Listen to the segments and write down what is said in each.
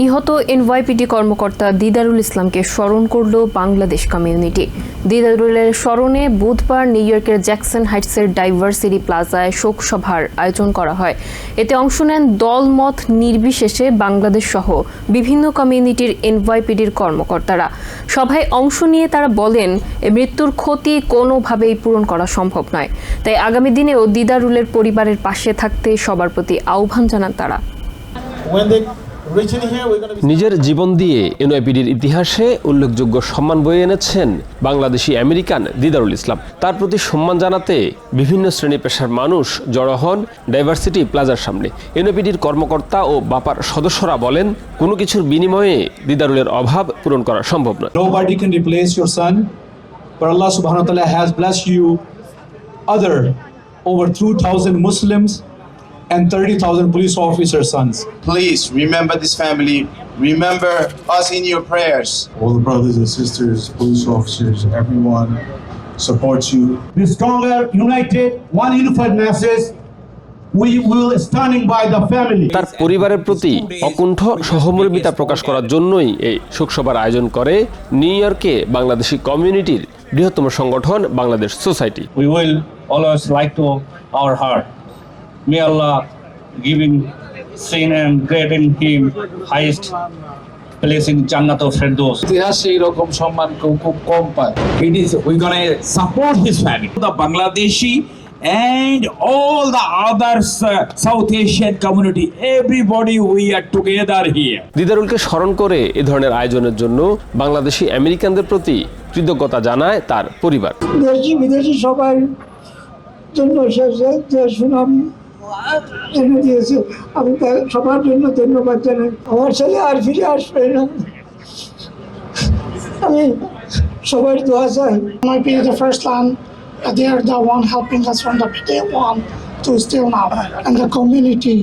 নিহত এনওয়াইপিডি কর্মকর্তা দিদারুল ইসলামকে স্মরণ করল বাংলাদেশ কমিউনিটি। দিদারুলের স্মরণে বুধবার নিউ ইয়র্কের জ্যাকসন হাইটসের ডাইভার্সিটি প্লাজায় শোকসভার আয়োজন করা হয়। এতে অংশ নেন দলমত নির্বিশেষে বাংলাদেশ সহ বিভিন্ন কমিউনিটির এনওয়াইপিডির কর্মকর্তারা। সভায় অংশ নিয়ে তারা বলেন মৃত্যুর ক্ষতি কোনোভাবেই পূরণ করা সম্ভব নয়। তাই আগামী দিনেও দিদারুলের পরিবারের পাশে থাকতে সবার প্রতি আহ্বান জানান তারা। নিজের জীবন দিয়ে এনওয়াইপিডির ইতিহাসে উল্লেখযোগ্য সম্মান বয়ে এনেছেন বাংলাদেশি আমেরিকান দিদারুল ইসলাম। তার প্রতি সম্মান জানাতে বিভিন্ন শ্রেণি পেশার মানুষ জড়ো হন ডাইভার্সিটি প্লাজার সামনে। এনওয়াইপিডির কর্মকর্তা ও বাপার সদস্যরা বলেন কোনো কিছুর বিনিময়ে দিদারুলের অভাব পূরণ করা সম্ভব নয়। Nobody can replace your son, but Allah subhanahu wa ta'ala has blessed you other over 2,000 Muslims and 30,000 police officer sons. Please remember this family. Remember us in your prayers. all the brothers and sisters, police officers, everyone supports you. be stronger, united, one unified message. We will standing by the family. তার পরিবারের প্রতি অকুণ্ঠ সহমর্মিতা প্রকাশ করার জন্যই এই শোকসভার আয়োজন করে new ইয়র্কে বাংলাদেশি কমিউনিটির বৃহত্তম সংগঠন Bangladesh Society we will always like to our heart. May Allah give him sin and in him highest place in Jannat of Firdaus. ইতিহাসে এইরকম সম্মান কেউ খুব কম পায় it is we're gonna support his family the bangladeshi and all the others uh, south asian community everybody we are together here দিদারুলকে স্মরণ করে এ ধরনের আয়োজনের জন্য বাংলাদেশি আমেরিকানদের প্রতি কৃতজ্ঞতা জানায় তার পরিবার দেশি বিদেশি সবার জন্য সে যে সুনাম এনে দিয়েছে আমি তার সবার জন্য ধন্যবাদ জানাই আমার ছেলে আর ফিরে আসবে না আমি সবার দোয়া চাই the first land uh, they are the one helping us from the day one to still now and the community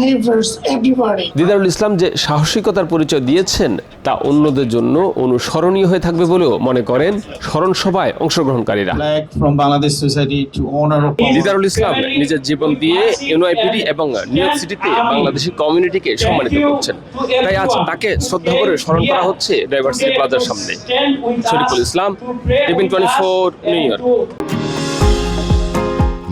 neighbors everybody. Didarul Islam যে সাহসিকতার পরিচয় দিয়েছেন তা অন্যদের জন্য অনুসরণীয় হয়ে থাকবে বলেও মনে করেন স্মরণ সভায় অংশগ্রহণকারীরা। Bangladesh society to honor of Didarul Islam নিজের জীবন দিয়ে এনওয়াইপিডি এবং নিউ ইয়র্ক সিটিতে বাংলাদেশি কমিউনিটিকে সম্মানিত করছেন। তাই আজ তাকে শ্রদ্ধা করে স্মরণ করা হচ্ছে ডাইভার্সিটি প্লাজার সামনে। Shariful Islam TVN twenty four New York